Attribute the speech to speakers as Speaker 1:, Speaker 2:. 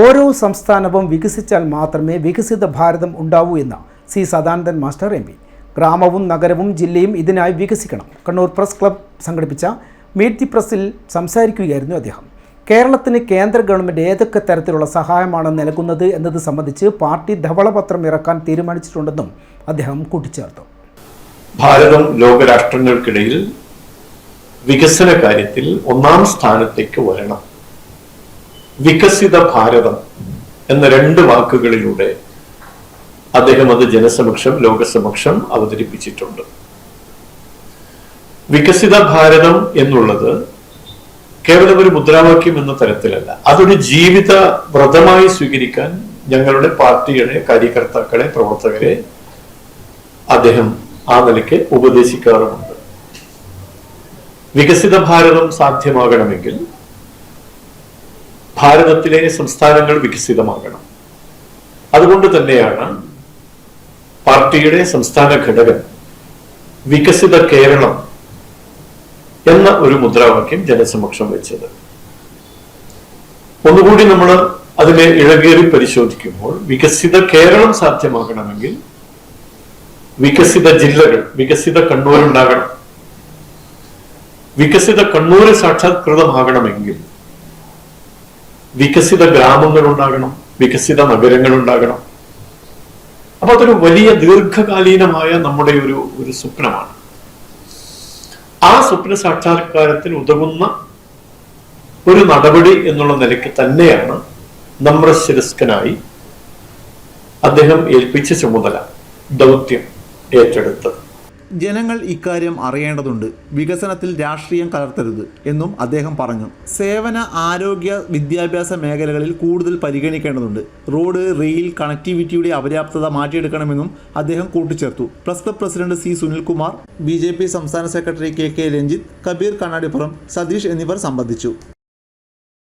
Speaker 1: ഓരോ സംസ്ഥാനവും വികസിച്ചാൽ മാത്രമേ വികസിത ഭാരതം ഉണ്ടാവൂ എന്ന് C Sadanandan master M P. ഗ്രാമവും നഗരവും ജില്ലയും ഇതിനായി വികസിക്കണം. കണ്ണൂർ പ്രസ് ക്ലബ് സംഘടിപ്പിച്ച മീറ്റ് ദി പ്രസ്സിൽ സംസാരിക്കുകയായിരുന്നു അദ്ദേഹം. കേരളത്തിന് കേന്ദ്ര ഗവൺമെന്റ് ഏതൊക്കെ തരത്തിലുള്ള സഹായമാണ് നൽകുന്നത് എന്നത് സംബന്ധിച്ച് പാർട്ടി ധവളപത്രം ഇറക്കാൻ തീരുമാനിച്ചിട്ടുണ്ടെന്നും അദ്ദേഹം കൂട്ടിച്ചേർത്തു.
Speaker 2: ഭാരതം ലോകരാഷ്ട്രങ്ങൾക്കിടയിൽ വികസന കാര്യത്തിൽ ഒന്നാം സ്ഥാനത്തേക്ക് വരണം. വികസിത ഭാരതം എന്ന രണ്ട് വാക്കുകളിലൂടെ അദ്ദേഹം അത് ജനസമക്ഷം ലോകസമക്ഷം അവതരിപ്പിച്ചിട്ടുണ്ട്. വികസിത ഭാരതം എന്നുള്ളത് കേവലം ഒരു മുദ്രാവാക്യം എന്ന തരത്തിലല്ല. അതൊരു ജീവിത വ്രതമായി സ്വീകരിക്കാൻ ഞങ്ങളുടെ പാർട്ടിയുടെ കാര്യകർത്താക്കളെ പ്രവർത്തകരെ അദ്ദേഹം ആ നിലയ്ക്ക് ഉപദേശിക്കാറുമുണ്ട്. വികസിത ഭാരതം സാധ്യമാകണമെങ്കിൽ ഭാരതത്തിലെ സംസ്ഥാനങ്ങൾ വികസിതമാകണം. അതുകൊണ്ട് തന്നെയാണ് പാർട്ടിയുടെ സംസ്ഥാന ഘടകം വികസിത കേരളം എന്ന ഒരു മുദ്രാവാക്യം ജനസമക്ഷം വെച്ചത്. ഒന്നുകൂടി നമ്മൾ അതിനെ ഇഴകേറി പരിശോധിക്കുമ്പോൾ വികസിത കേരളം സാധ്യമാകണമെങ്കിൽ വികസിത ജില്ലകൾ വികസിത കണ്ണൂരുണ്ടാകണം. വികസിത കണ്ണൂര് സാക്ഷാത്കൃതമാകണമെങ്കിൽ വികസിത ഗ്രാമങ്ങൾ ഉണ്ടാകണം വികസിത നഗരങ്ങൾ ഉണ്ടാകണം അപ്പൊ അതൊരു വലിയ ദീർഘകാലീനമായ നമ്മുടെ ഒരു ഒരു സ്വപ്നമാണ്. ആ സ്വപ്ന സാക്ഷാത്കാരത്തിന് ഉതകുന്ന ഒരു നടപടി എന്നുള്ള നിലയ്ക്ക് തന്നെയാണ് നമ്രശിരസ്കനായി അദ്ദേഹം ഏൽപ്പിച്ച ചുമതല ദൗത്യം ഏറ്റെടുത്തത്.
Speaker 3: ജനങ്ങൾ ഇക്കാര്യം അറിയേണ്ടതുണ്ട്. വികസനത്തിൽ രാഷ്ട്രീയം കലർത്തരുത് എന്നും അദ്ദേഹം പറഞ്ഞു. സേവന ആരോഗ്യ വിദ്യാഭ്യാസ മേഖലകളിൽ കൂടുതൽ പരിഗണിക്കേണ്ടതുണ്ട്. റോഡ് റെയിൽ കണക്ടിവിറ്റിയുടെ അപര്യാപ്തത മാറ്റിയെടുക്കണമെന്നും അദ്ദേഹം കൂട്ടിച്ചേർത്തു. Plus club president C Sunilkumar B J P സംസ്ഥാന secretary K K Ranjith Kabir Kannadipuram Satheesh എന്നിവർ സംബന്ധിച്ചു.